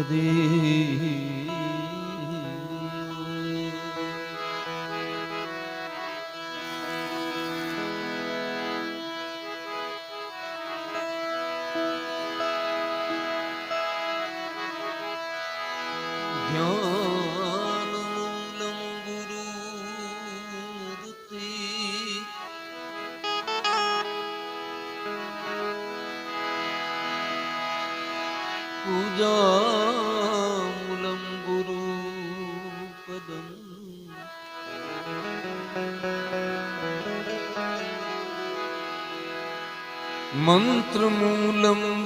બધી જ્ઞાનમૂલં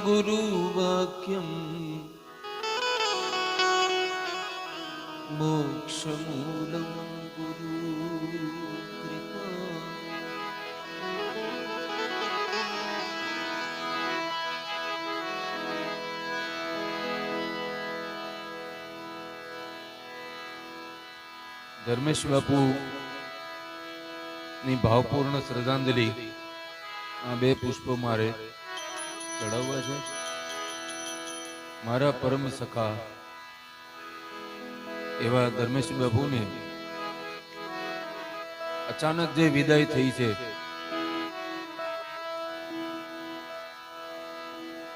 ગુરુવાક્યમ મોક્ષમૂલં ગુરુ કૃપા ધર્મેશ બાપુ ની ભાવપૂર્ણ શ્રદ્ધાંજલિ બે પુષ્પો મારે ચડાવવા છે. મારા પરમ સખા, એવા ધર્મેશ બાપુને અચાનક જે વિદાય થઈ છે,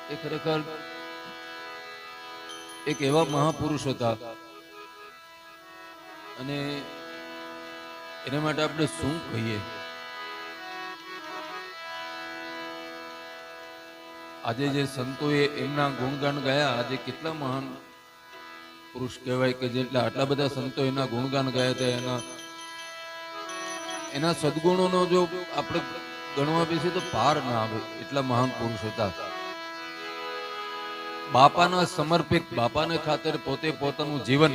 એ ખરેખર એક એવા મહાપુરુષ હતા. અને એના માટે આપણે શું કહીએ? આજે જે સંતોએ એમના ગુણગાન ગાયા, આજે કેટલા મહાન પુરુષ કહેવાય કે જેટલા આટલા બધા સંતો એના ગુણગાન ગાયા હતા, એના એના સદગુણોનો જો આપણે ગણવા બેસીએ તો પાર ના આવે એટલા મહાન પુરુષ હતા. બાપાના સમર્પિત, બાપાને ખાતર પોતે પોતાનું જીવન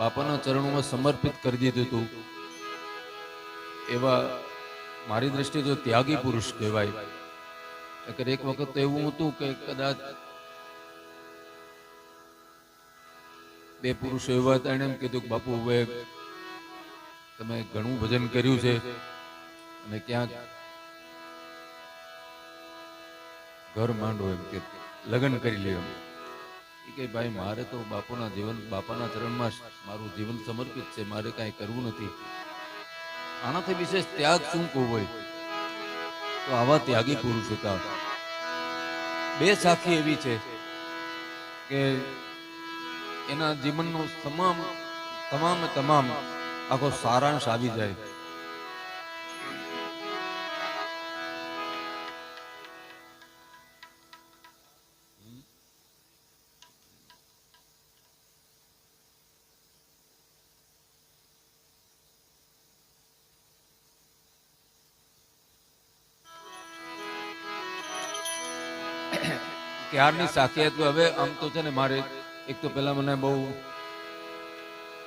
બાપાના ચરણોમાં સમર્પિત કરી દીધું હતું. એવા મારી દ્રષ્ટિએ જો ત્યાગી પુરુષ કહેવાય. એક વખત તો એવું હતું કે કદાચ બે પુરુષો એવા હતા એને એમ કીધું કે બાપુ, હવે તમે ઘણું ભજન કર્યું છે અને ક્યાંક ઘર માંડો એમ કે લગ્ન કરી લ્યો એમ. કે ભાઈ, મારે તો બાપુના જીવન, બાપાના ચરણમાં મારું જીવન સમર્પિત છે, મારે કાંઈ કરવું નથી. આનાથી વિશેષ ત્યાગ શું કહું હોય? તો આવા ત્યાગી પુરુષ હતા. બે સાખી એવી છે કે એના જીવનનો તમામ તમામ તમામ આખો સારાંશ આવી જાય. ક્યારની સાખી હતી. હવે આમ તો છે ને મારે એક તો પેલા મને બહુ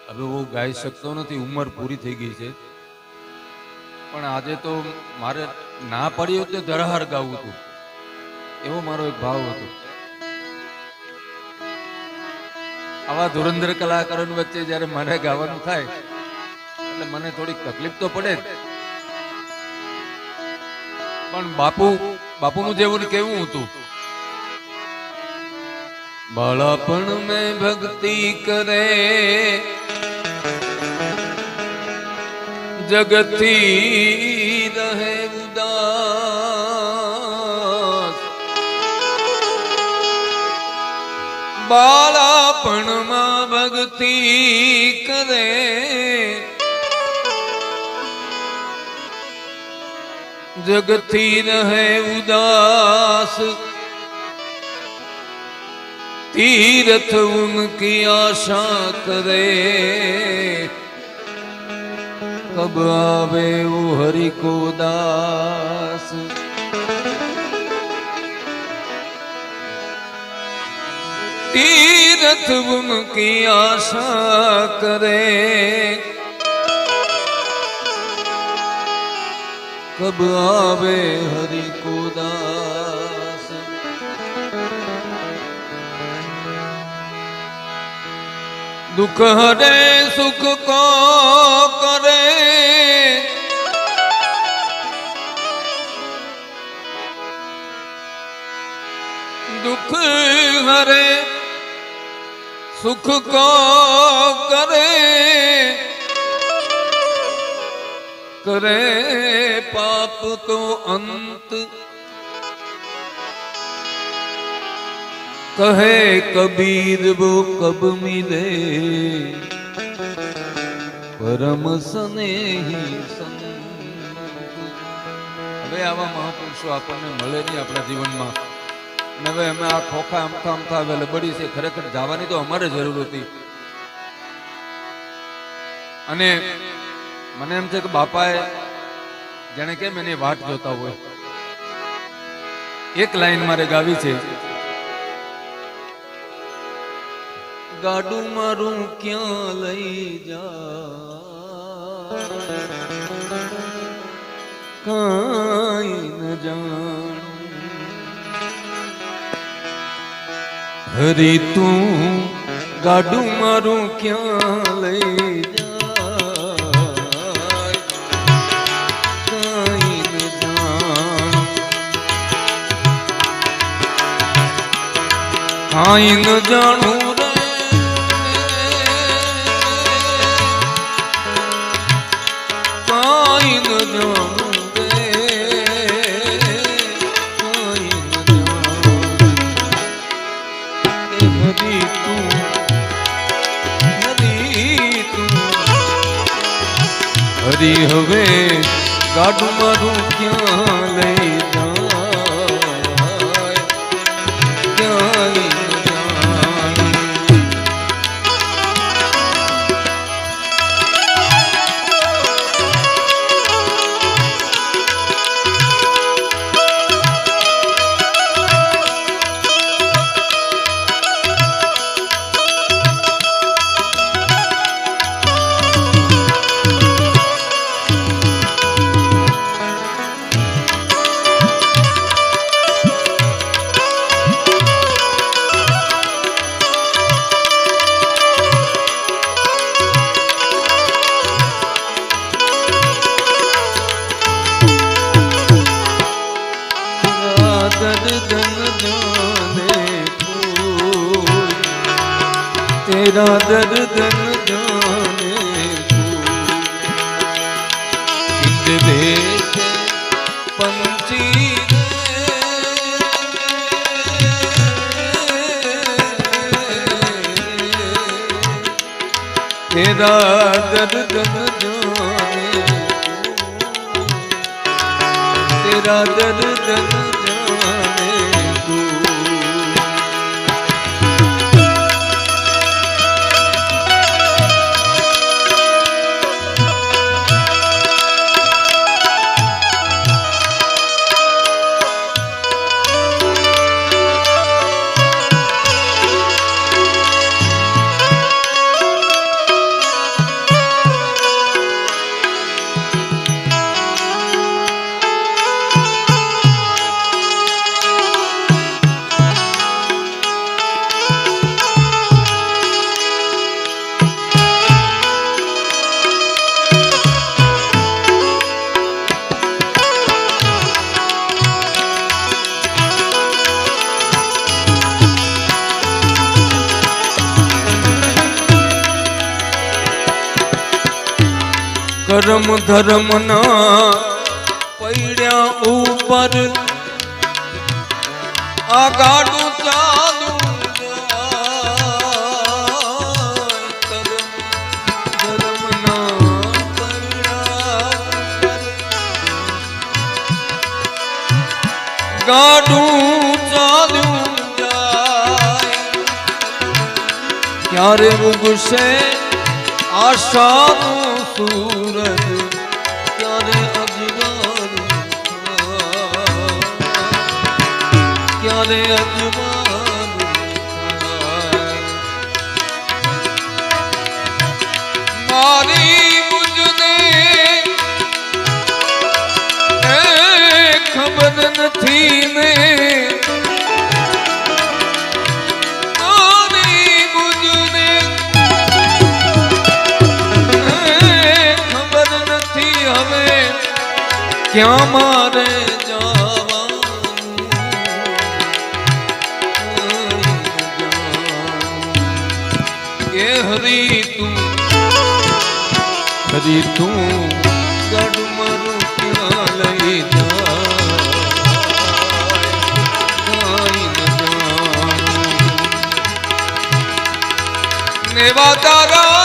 હવે બહુ ગાઈ શકતો નથી. ઉંમર પૂરી થઈ ગઈ છે. પણ આજે તો મારે ના પડી હોત તો ધરહાર ગાવું હતું. એવો મારો એક ભાવ હતો. આવા ધુરંધર કલાકારોની વચ્ચે જ્યારે મારે ગાવાનું થાય, એટલે મને થોડીક તકલીફ તો પડે પણ બાપુ, બાપુનું જેવું કેવું હતું? બાળપણ મેં ભક્તિ કરે. જગતથી રહે ઉદાસ. બાળપણમાં ભક્તિ કરે. જગતથી રહે ઉદાસ. तीरथ उनकी आशा करे कब आवे वो हरि को दास तीरथ उनकी आशा करे कब आवे हरि દુઃખ હરે સુખ કો કરે? દુઃખ હરે સુખ કો કરે? કરે પાપ તો અંત કહે કબીર વો કબ મિલે. પરમ સ્નેહી હવે આવા મહાપુરુષો આપણને મળે નહીં આપણા જીવનમાં. અને હવે અમે આ ખોખા આમથા આમથા હવે લબડી છે, ખરેખર જવાની તો અમારે જરૂર હતી. અને મને એમ છે કે બાપાએ જેને કેમ એની વાટ જોતા હોય. એક લાઈન મારે ગાવી છે. ગાડું મારું ક્યાં લઈ જા? કાંઈ ન જાણ. હરી, તું ગાડું મારું ક્યાં લઈ કાંઈ ન જાણું. તું હરી તું. હરી હવે ગાડું મારું ક્યાં લઈ મારા દર્દન જાને પંચી તેરા દર્દન જાને તેરા દર્દન કરમ ધર્મ ના પૈડ્યા ઉપર. આ ગાડું ચાલુ ગાડું જાય. ક્યારે ઉગશે આશાનું સૂરજ ક્યારે અજગાર? ક્યારે અજવાળું ક્યાં મારે જવાનું? એ હરી તું હરી તું, ગઢ મારું ક્યાં લઈ જા નેવા તારા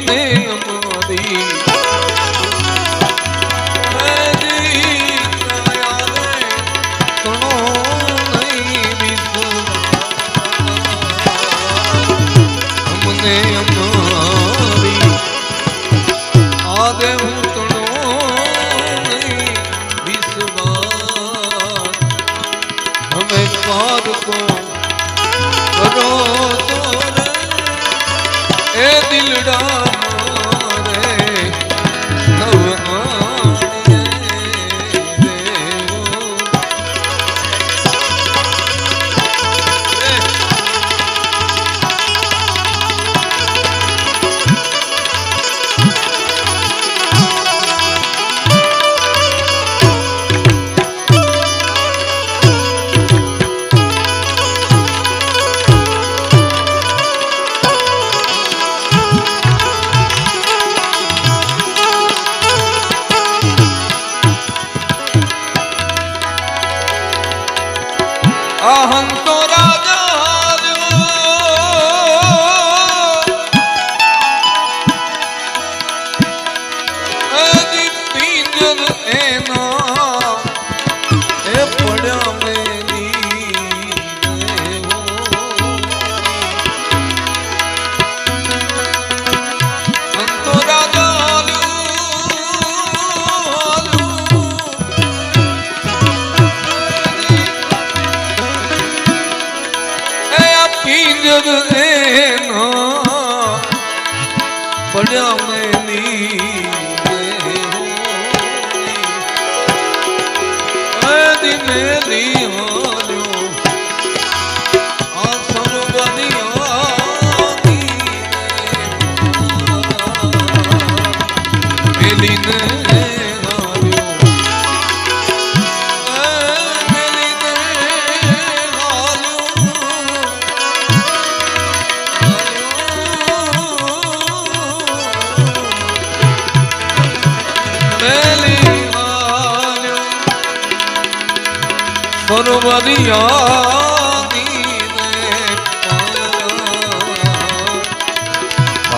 આવે ઉતણો વિશ્વાસ. હવે પા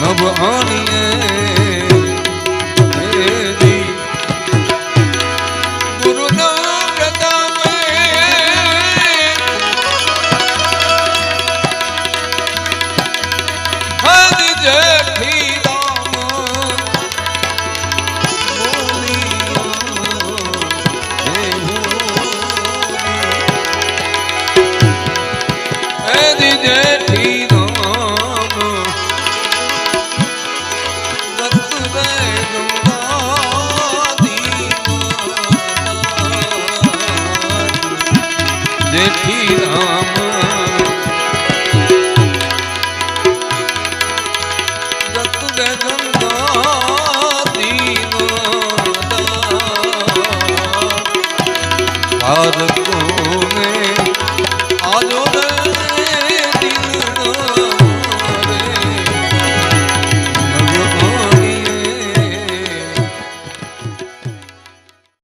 Nabani